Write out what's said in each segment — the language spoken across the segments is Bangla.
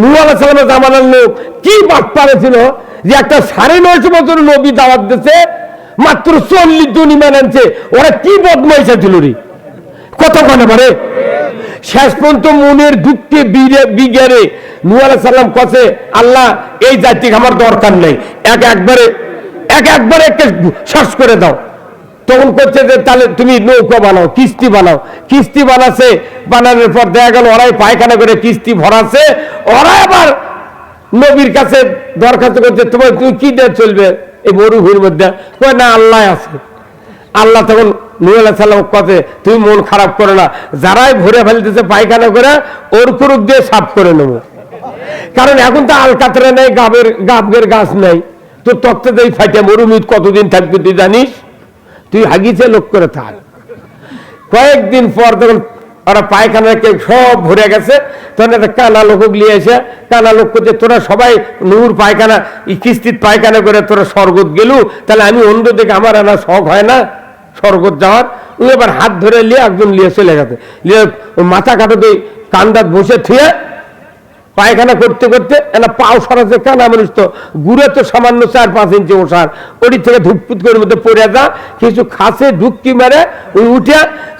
নূর আলাহ সালামের জামানার লোক কি বাদ পারেছিল যে একটা সাড়ে নয়শো বছর নবী দাওয়াত দিছে মাত্র চল্লিশ জন ইমান ওরা কি বদমাইশা ছিল রে? কত কানে পারে? শেষ পর্যন্ত মনের দুঃখে বিজ্ঞানে নূর আলাহ সাল্লাম কছে, আল্লাহ, এই জাতি আমার দরকার নেই। এক একবারে এক একবারে একটা শ্বাস করে দাও। তখন করছে যে, তাহলে তুমি নৌকা বানাও, কিস্তি বানাও। কিস্তি বানাচ্ছে, বানানোর পর দেখা গেল ওরাই পায়খানা করে কিস্তি ভরাচ্ছে। ওরা আবার নবীর কাছে দরখাস্ত করছে, তোমার তুমি কি দিয়ে চলবে এই মরুভূমির মধ্যে? কয়, না, আল্লাহ আছে। আল্লাহ তখন নুহ আলাহ সাল্লাম কথা তুমি মন খারাপ করো না, যারাই ভরে ফেলতেছে পায়খানা করে, ওর কুরুপ দিয়ে সাফ করে নেব। কারণ এখন তো আলকাতরা নেই, গাবের গাবের গাছ নাই। তো তত্ত্বে ফাইটে মরুমিত কতদিন থাকবে তুই জানিস? তুই হাগিছে লোক করে থাক। কয়েকদিন পর তখন ওরা পায়খানা কেউ সব ভরে গেছে, তখন একটা কানা লোক নিয়ে এসে, কানা লোক করছে তোরা সবাই নুর পায়খানা ই কিস্তিত পায়খানা করে তোরা স্বর্গত গেলু, তাহলে আমি অন্য দিকে আমার আনা শখ হয় না, স্বর্গত যাওয়ার। এবার হাত ধরে নিয়ে একজন নিয়ে চলে গেছে। নিয়ে মাথা কাটাতে কান্দাত বসে থুয়ে পায়খানা করতে করতে একটা পাও সরাতে কানা মানুষ তো গুড়ে তো সামান্য চার পাঁচ ইঞ্চি ওষার। ওটি থেকে ধুপপুত করে মধ্যে পড়ে যা, কিছু খাসে ঢুকি মেরে, ওই উঠে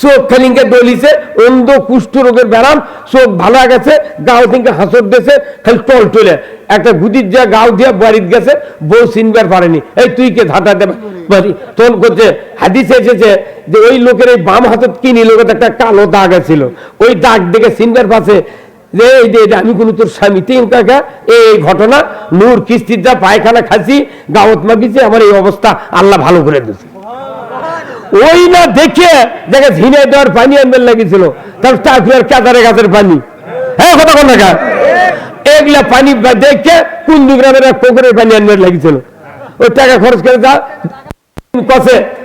চোখ খালিঙ্গে দলিছে, অন্ধ কুষ্ঠ রোগের ব্যারাম, চোখ ভালো গেছে, গাও থেকে হাসর দিয়েছে, খালি টল টলে। একটা গুদির যা গাও দিয়ে বাড়িতে গেছে, বউ চিনবার পারেনি। এই তুই কে ধাতা দেবে? বাড়ি। তখন করছে, হাদিসে এসেছে যে ওই লোকের এই বাম হাতত কিনি লোকের একটা কালো দাগ ছিল ওই দাগ দেখে চিনবার পাশে যে যে, আমি কোনো তোর স্বামী তিন কাকা এই ঘটনা, নূর কিস্তির যা পায়খানা খাসি গাওত মাগিছে, আমার এই অবস্থা আল্লাহ ভালো করে দিচ্ছে ওই না দেখে দেখে ঝিনে দেওয়ার পানি আনবেন লাগিয়েছিল তার টাকুয়ার কেদারে গাছের পানি। হ্যাঁ কথা কোন দেখা এগুলা পানি দেখে কুন্দু গ্রামের এক পুকুরের পানি আনবেন লাগিয়েছিল ওই টাকা খরচ করে যা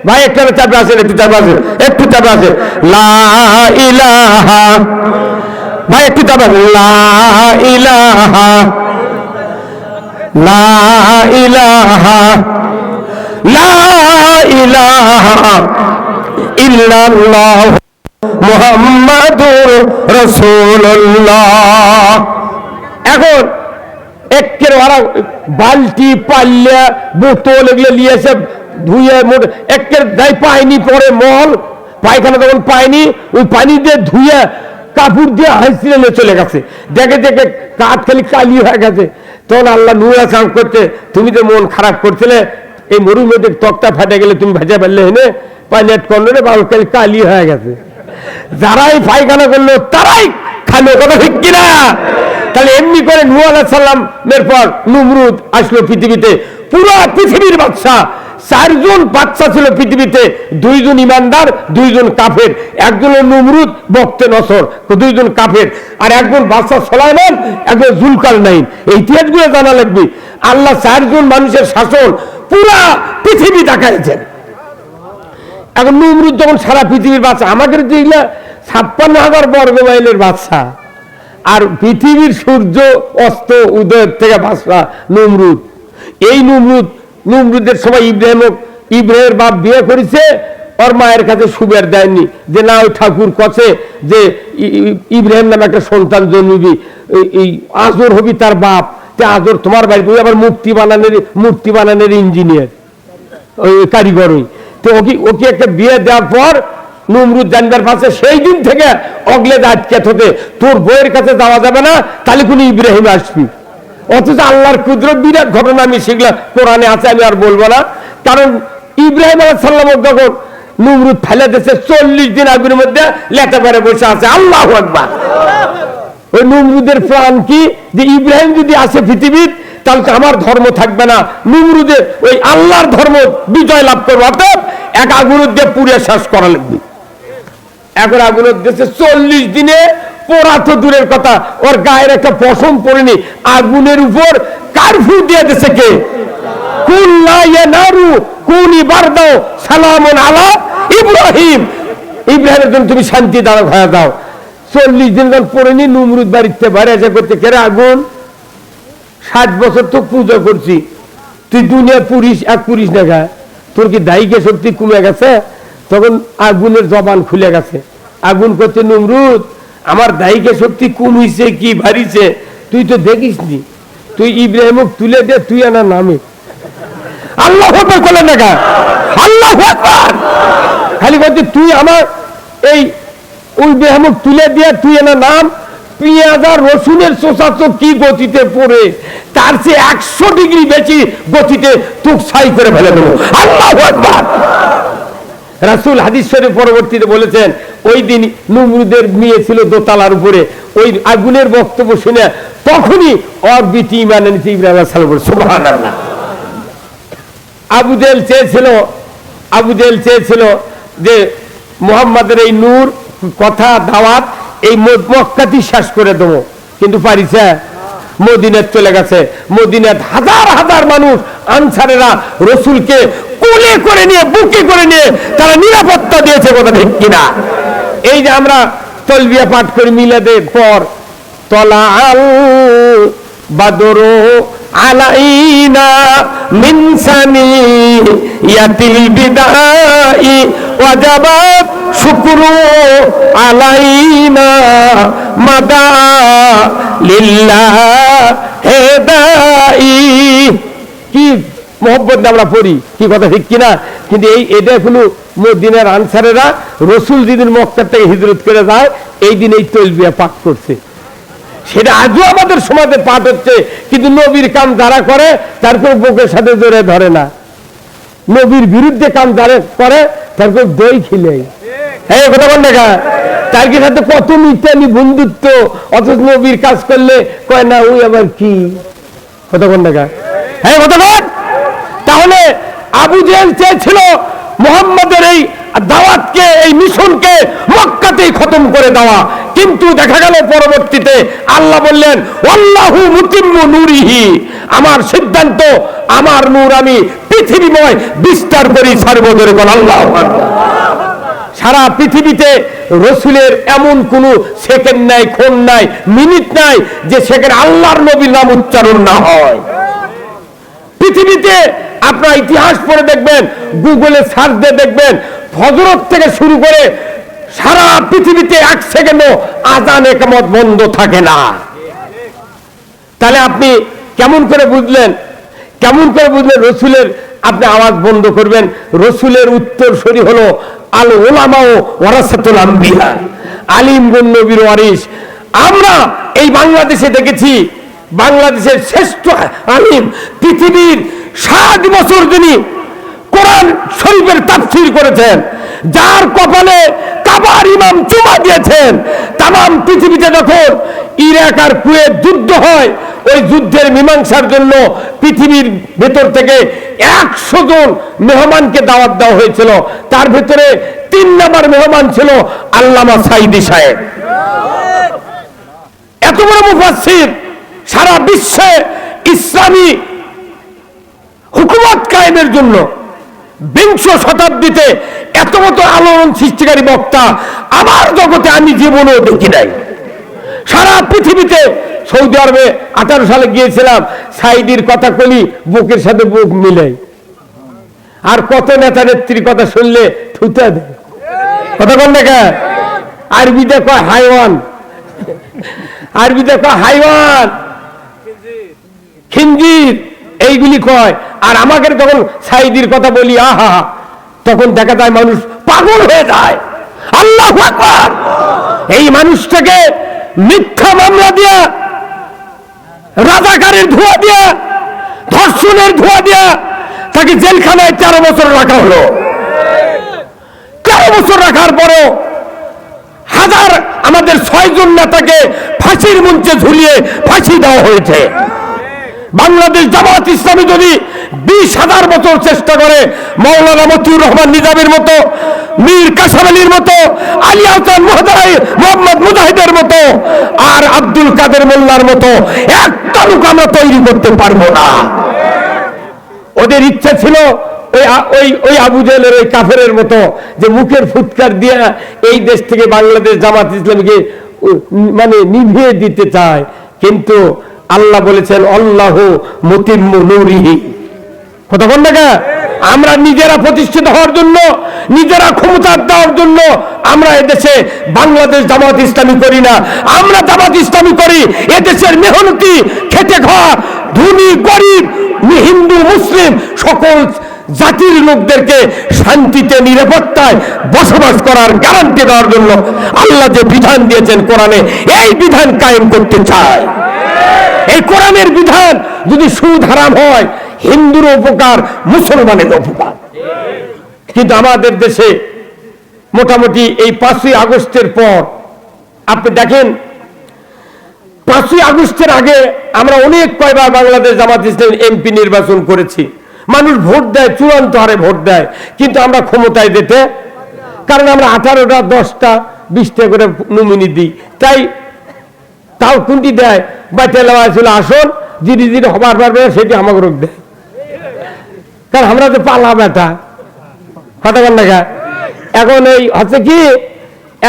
ভাই একটা চাপে আসেন একটু চাপে আসেন একটু চাপে আসেন লা ইলাহা ভাই, একটু রাসূলুল্লাহ। এখন একের ওরা বালতি পাল্লা, বোতল এগুলো নিয়ে এসে ধুয়ে মোট একের দায় পায়নি পরে মল, পায়খানা তখন পায়নি, ওই পানি দিয়ে ধুয়ে কাপড় দিয়ে হাসিলে নিয়ে চলে গেছে। দেখে দেখে কাঠ খালি কালি হয়ে গেছে। তখন আল্লাহ নুরা চান করতে তুমি তো মন খারাপ করছিলে, এই মরুমেদের তক্তা ফাটে গেলে তুমি ভেজা ফেললে হেনে পাইলেট করলে বাল খালি কালি হয়ে গেছে। যারাই পায়খানা করল, তারাই খালো, কথা ঠিক কিনা? তাহলে এমনি করে নূহ আলাহ সাল্লামের পর নুমরুদ আসলো পৃথিবীতে। পুরো পৃথিবীর বাদশা চারজন বাচ্চা ছিল পৃথিবীতে, দুইজন ইমানদার, দুইজন কাফের। একজন নুমরুদ, বক্তে নসর, দুইজন কাফের। আর একজন বাদশা সোলাইমান, একজন জুলকার নাইন এই ইতিহাসগুলো জানা লাগবে। আল্লাহ চারজন মানুষের শাসন পুরা পৃথিবী দেখাইছেন। এখন নমরুদ যখন সারা পৃথিবীর বাচ্চা আমাদের দিলে ছাপ্পান্ন হাজার বর্গ মাইলের বাচ্চা আর পৃথিবীর সূর্য অস্ত উদয়ের থেকে বাচ্চা নমরুদ। এই নমরুদ নমরুদের সময় ইব্রাহিম, ইব্রাহিমের বাপ বিয়ে করেছে, ওর মায়ের কাছে সুবের দেয়নি। যে না, ওই ঠাকুর কছে যে ইব্রাহিম নামে একটা সন্তান জন্মিবি। এই- আজর হবি তার বাপ। তে আজর তোমার বাড়ি তুই আবার মূর্তি বানানোর মূর্তি বানানোর ইঞ্জিনিয়ার ওই কারিগরই তো ওকে ওকে একটা বিয়ে দেওয়ার পর নমরুদ জানবার পাশে সেই দিন থেকে অগলে আটকে থেকে তোর বইয়ের কাছে যাওয়া যাবে না, তাহলে কোন ইব্রাহিম আসবি। অথচ আল্লাহর ক্ষুদ্র বিরাট ঘটনা আমি শিখলাম কোরআনে আছে, আমি আর বলব না। কারণ ইব্রাহিম আলাহ সাল্লাম যখন নমরুদ ফেলে দিয়েছে, চল্লিশ দিন আগুনের মধ্যে লেটা পেরে বসে আছে। আল্লাহ একবার ওই নমরুদের প্রাণ কি? যে ইব্রাহিম যদি আসে পৃথিবীর, তাহলে আমার ধর্ম থাকবে না। নমরুদের ওই আল্লাহর ধর্ম বিজয় লাভ করব। অর্থাৎ এক আগুনের দিয়ে পুড়ে শেষ করা লাগবে। এখন আগুনের দেশে চল্লিশ দিনে পোড়া তো দূরের কথা। ওর গায়ের একটা পশম পড়েনি। আগুনের উপর কারফিউ দিয়ে দিছে কে? আলা ইব্রাহিম। ইব্রাহিমের জন্য তুমি শান্তি দাও চল্লিশ দিন পড়েনি, নুমরুদ বাড়িতে বাইরে এসে করতে। কেরে আগুন? ষাট বছর তো পূজা করছি। তুই দুনিয়া পুরিস, এক পুরিস দেখা তোর কি দায়িকে শক্তি কমে গেছে? তখন আগুনের জবান খুলে গেছে। আগুন করছে নমরুদ। আমার দায়িকে শক্তি কমিছে কি বাড়িছে, তুই তো দেখিস নি তুই ইব্রাহিমক তুলে দে, তুই আনা নামে। আল্লাহ কা? আল্লাহ খালি বলছে, তুই আমার এই ওই বেহামুক তুলে দিয়ে তুই এনা নাম। পেঁয়াজ আর রসুনের তো কি গতিতে পড়ে? তার চেয়ে একশো ডিগ্রি বেশি গতিতে তুক সাই করে ফেলে দেবো। আল্লাহ রাসুল হাদিস শরীফ পরবর্তীতে বলেছেন ওই দিন নমরুদের মেয়ে ছিল দোতলার উপরে। ওই আগুনের বক্তব্য শুনে তখনই অর বিটি ইমান ইব্রাহিম আলাইহিস সালাম বলে, সুবহানাল্লাহ। আবু জেল চেয়েছিল আবু জেল চেয়েছিল যে মোহাম্মদের এই নূর কথা দাওয়াত এই মক্কাতি শেষ করে দেবো। কিন্তু পারিছে? মদিনাত চলে গেছে। মদিনাত হাজার হাজার মানুষ আনসারেরা রসুলকে কোলে করে নিয়ে বুকে করে নিয়ে তারা নিরাপত্তা দিয়েছে কথা ঠিক কিনা? এই যে আমরা তলবিয়া পাঠ করি মিলাদের পর তলা আল বাদরু আলাইনা মিন সানিয়াতিল বিদাই ওয়াজাবাত শুকরু আলাইনা মাদা লিল্লাহ হেদাই। কি মোহব্বত আমরা পড়ি, কি কথা, ঠিক কিনা? কিন্তু এই এটা হলো মদিনার আনসারেরা রসুল যেদিন মক্কার থেকে হিজরত করে যায়, এই দিন এই তলবিয়া পাঠ করছে। সেটা আজও আমাদের সমাজে পাঠ হচ্ছে, কিন্তু নবীর কাম যারা করে, তারপর বুকের সাথে জোরে ধরে না। নবীর বিরুদ্ধে কাম যারা করে, তারপর দই খিলে। হ্যাঁ কথা বল দেখা তার কি সাথে কত মিথ্যানি বন্ধুত্ব, অথচ নবীর কাজ করলে কয় না, ওই আবার কি? কথা বল দেখা হ্যাঁ কথা বল! তাহলে আবু জেল চেয়েছিল মোহাম্মদের এই দাওয়াতকে, এই মিশনকে মক্কাতেই খতম করে দেওয়া। কিন্তু দেখা গেল পরবর্তীতে আল্লাহ বললেন আল্লাহু মুতিম্মু নূরিহি। আমার সিদ্ধান্ত, আমার নূর আমি পৃথিবীময় বিস্তার করি সর্বদরে কোন আল্লাহ সারা পৃথিবীতে রসুলের এমন কোন সেকেন্ড নাই ক্ষণ নাই, মিনিট নাই, যে সেখানে আল্লাহর নবীর নাম উচ্চারণ না হয়। পৃথিবীতে আপনার ইতিহাস পড়ে দেখবেন গুগলে সার্চ দিয়ে দেখবেন, ফজরত থেকে শুরু করে সারা পৃথিবীতে এক সেকেন্ডও আজান একামত বন্ধ থাকে না। তাহলে আপনি কেমন করে বুঝলেন, কেমন করে বুঝলেন রসুলের আপনি আওয়াজ বন্ধ করবেন? রসুলের উত্তর সরি হলো আল ওলামা ও ওরাসাতুল আলিম নবীর ওয়ারিস আমরা এই বাংলাদেশে দেখেছি, বাংলাদেশের শ্রেষ্ঠ আলিম, পৃথিবীর ষাট বছর যিনি কোরআন শরীফের তাফসির করেছেন, যার কপালে কাবার ইমাম চুমা দিয়েছেন তাম পৃথিবীতে যখন ইরাক আর কুয়েত যুদ্ধ হয়, ওই যুদ্ধের মীমাংসার জন্য পৃথিবীর ভেতর থেকে একশো জন মেহমানকে দাওয়াত দেওয়া হয়েছিল। তার ভেতরে তিন নম্বর মেহমান ছিল আল্লামা সাইদি সাহেব। এত বড় মুফাসসির সারা বিশ্বে ইসলামী হুকুমত কায়েমের জন্য বিংশ শতাব্দীতে এত মতো আলোড়ন সৃষ্টিকারী বক্তা আমার জগতে আমি জীবনেও দেখি নাই। সারা পৃথিবীতে সৌদি আরবে আঠারো সালে গিয়েছিলাম সাইদির কথা কলি বুকের সাথে বুক মিলাই আর কত নেতা নেত্রীর কথা শুনলে থুতা দেয়। কথা কোন দেখা, আরবিতে কয় হাইওয়ান। আরবিতে কয় হাইওয়ান। খিঞ্জির এইগুলি কয় আর আমাকে তখন সাইদির কথা বলি, আহা, তখন দেখা যায় মানুষ পাগল হয়ে যায়। আল্লাহ এই মানুষটাকে মিথ্যা মামলা দিয়া, রাজাকারের ধোয়া দিয়া, ধর্ষণের ধোয়া দিয়া তাকে জেলখানায় তেরো বছর রাখা হলো। তেরো বছর রাখার পরও হাজার, আমাদের ছয়জন নেতাকে ফাঁসির মঞ্চে ঝুলিয়ে ফাঁসি দেওয়া হয়েছে। বাংলাদেশ জামাত ইসলামী যদি বিশ হাজার বছর চেষ্টা করে মৌলানা মতিউর রহমান নিজামের মতো, মীর কাসাম আলীর মতো, আলী আহসান মোহাম্মদ মুজাহিদের মতো, আর আব্দুল কাদের মোল্লার মতো, একটা লোক আমরা তৈরি করতে পারব না। ওদের ইচ্ছা ছিল ওই ওই ওই আবু জেলের ওই কাফেরের মতো যে মুখের ফুৎকার দিয়ে এই দেশ থেকে বাংলাদেশ জামাত ইসলামকে মানে নিভিয়ে দিতে চায়। কিন্তু আল্লাহ বলেছেন, আল্লাহ মতিম্মু নূরিহি। বল না আমরা নিজেরা প্রতিষ্ঠিত হওয়ার জন্য, নিজেরা ক্ষমতা দেওয়ার জন্য আমরা এদেশে বাংলাদেশ জামাত ইসলামী করি না। আমরা জামাত ইসলামী করি, এদেশের মেহনতি, খেটে খাওয়া, ধনী, গরিব, হিন্দু, মুসলিম সকল জাতির লোকদেরকে শান্তিতে, নিরাপত্তায় বসবাস করার গ্যারান্টি দেওয়ার জন্য আল্লাহ যে বিধান দিয়েছেন কোরআনে, এই বিধান কায়েম করতে চায়। এই কোরআনের বিধান যদি সুদ হারাম হয় হিন্দুর উপকার, মুসলমানের উপকার। কিন্তু আমাদের দেশে মোটামুটি এই পাঁচই আগস্টের পর, আপনি দেখেন, পাঁচই আগস্টের আগে আমরা অনেক কয়বার বাংলাদেশ জামাত ইসলাম এমপি নির্বাচন করেছি। মানুষ ভোট দেয়, চূড়ান্ত হারে ভোট দেয়, কিন্তু আমরা ক্ষমতায় যেতে কারণ আমরা আঠারোটা, দশটা, বিশটা করে নমিনি দিই। তাই তাও কোনটি দেয়? বা টেলাওয়া ছিল আসন যিনি যিনি হবার পারবে সেটি আমাকে রোগ দেয়। কারণ আমরা তো পালা বেটা কতক্ষণ দেখা এখন এই হচ্ছে কি,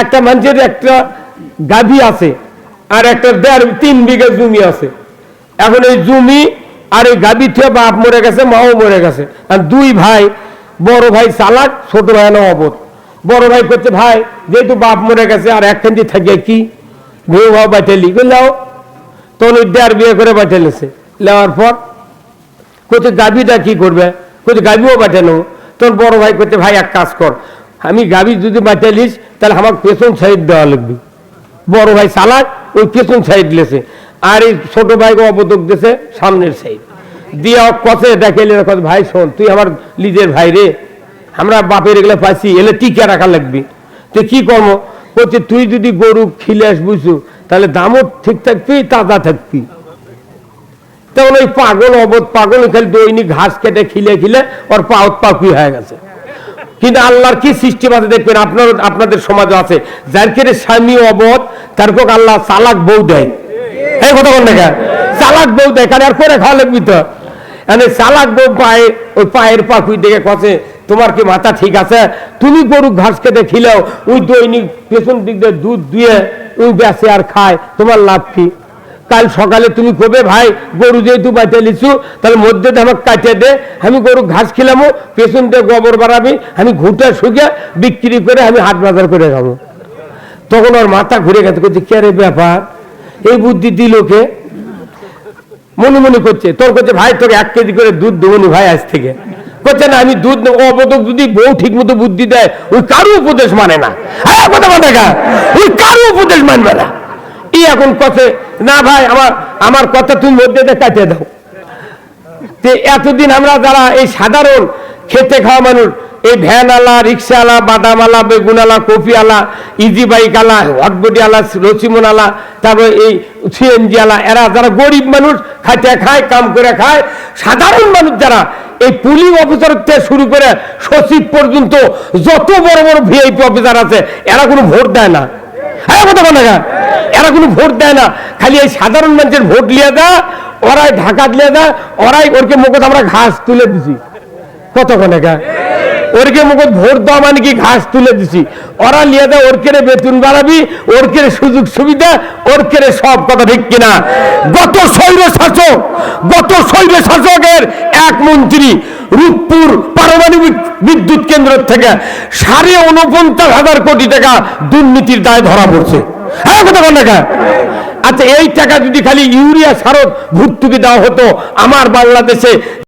একটা মানুষের একটা গাভী আছে আর একটা দেড়, তিন বিঘা জমি আছে। এখন এই জমি আর এই গাভী থেকে বাপ মরে গেছে, মাও মরে গেছে। আর দুই ভাই, বড় ভাই চালাক, ছোট ভাই না অবধ বড় ভাই করছে ভাই, যেহেতু বাপ মরে গেছে, আর একখানটি থাকে কি? বউ ভাও বাইটেলি লাও তখন দেড় বিয়ে করে বাইটেলেছে নেওয়ার পর কোথাও গাভীটা কি করবে? কোথাও গাভীও বাঁচানো তোর বড় ভাই করতে ভাই, এক কাজ কর। আমি গাভী যদি বাঁচালিস তাহলে আমার পেছন সাইড দেওয়া লাগবে। বড় ভাই চালাক, ওই পেছন সাইড লেছে। আর এই ছোট ভাইকে অবদক দিয়েছে সামনের সাইড। দিয়ে কষে দেখে ভাই, শোন, তুই আমার লিজের ভাই রে। আমরা বাপের এগুলো পাইছি, এলে টিকা রাখা লাগবে। তুই কি কর্ম? বলছে তুই যদি গরু খিলাস বুঝু তাহলে দামও ঠিক থাকবি, তাজা থাকবি। তখন ওই পাগল অবধ পাগল খালি দৈনিক ঘাস কেটে খিলে খিলে ওর পাউত পাকুই হয়ে গেছে। কিন্তু আল্লাহর কি সৃষ্টি আছে দেখবেন? আপনার, আপনাদের সমাজে আছে। যার কেটে স্বামী অবধ, তার কোক আল্লাহ চালাক বউ দেয়। এই কথা বল দেখা চালাক বউ দেয়, কারণ আর করে খাওয়া লাগবি তো। মানে চালাক বউ পায়ে, ওই পায়ের পাকুই দেখে কষে তোমার কি মাথা ঠিক আছে? তুমি গরু ঘাস কেটে খিলেও, ওই দৈনিক পেছন দিক দিয়ে দুধ দিয়ে ওই বেসে আর খায়, তোমার লাভ কি? কাল সকালে তুমি কবে, ভাই? গরু যেহেতু বাঁচে লিছু তাহলে মধ্যে আমাকে কাটিয়ে দে। আমি গরু ঘাস খিলামো, পেছন দিয়ে গোবর বাড়াবি, আমি ঘুটে শুকে বিক্রি করে আমি হাট বাজার করে খাব। তখন ওর মাথা ঘুরে গেছে করছে কে রে ব্যাপার? এই বুদ্ধি দিল মনে মনে করছে, তোর করছে ভাই, তোকে এক কেজি করে দুধ দেবো নি ভাই আজ থেকে। করছে না, আমি দুধ নেব। অবদক যদি বউ ঠিক মতো বুদ্ধি দেয়, ওই কারও উপদেশ মানে না। কথা মানে ওই কারও উপদেশ মানবে না। ই এখন কথে না ভাই, আমার আমার কথা তুমি মধ্যে কাটিয়ে দাও। তে এতদিন আমরা যারা এই সাধারণ খেতে খাওয়া মানুষ, এই ভ্যান আলা রিক্সাওয়ালা বাদাম আলা বেগুন আলা কফি আলা ইজি বাইক আলা হটবডি আলা রসিমন তারপরে এই সিএনজি আলা এরা যারা গরিব মানুষ, খাইতে খায়, কাম করে খায়, সাধারণ মানুষ যারা, এই পুলিশ অফিসার থেকে শুরু করে সচিব পর্যন্ত যত বড় বড় ভিআইপি অফিসার আছে, এরা কোনো ভোট দেয় না। হ্যাঁ কথা বলে এরা কোনো ভোট দেয় না। খালি এই সাধারণ মানুষের ভোট লিয়ে দা, ওরাই ঢাকা দিয়ে দা, ওরাই ওরকে মুখত আমরা ঘাস তুলে দিছি। কতক্ষণে গা ওরকে মুখত ভোট দেওয়া মানে কি ঘাস তুলে দিছি? ওরা লিয়ে দেয় ওর কেড়ে বেতন বাড়াবি ওর কেড়ে সুযোগ সুবিধা ওর কেড়ে সব কথা ঠিক কিনা? গত শৈর শাসক, গত শৈর শাসকের এক মন্ত্রী রূপপুর পারমাণবিক বিদ্যুৎ কেন্দ্র থেকে সাড়ে উনপঞ্চাশ হাজার কোটি টাকা দুর্নীতির দায় ধরা পড়ছে। হ্যাঁ কথা বল আচ্ছা এই টাকা যদি খালি ইউরিয়া সারত ভর্তুকি দেওয়া হতো, আমার বাংলাদেশে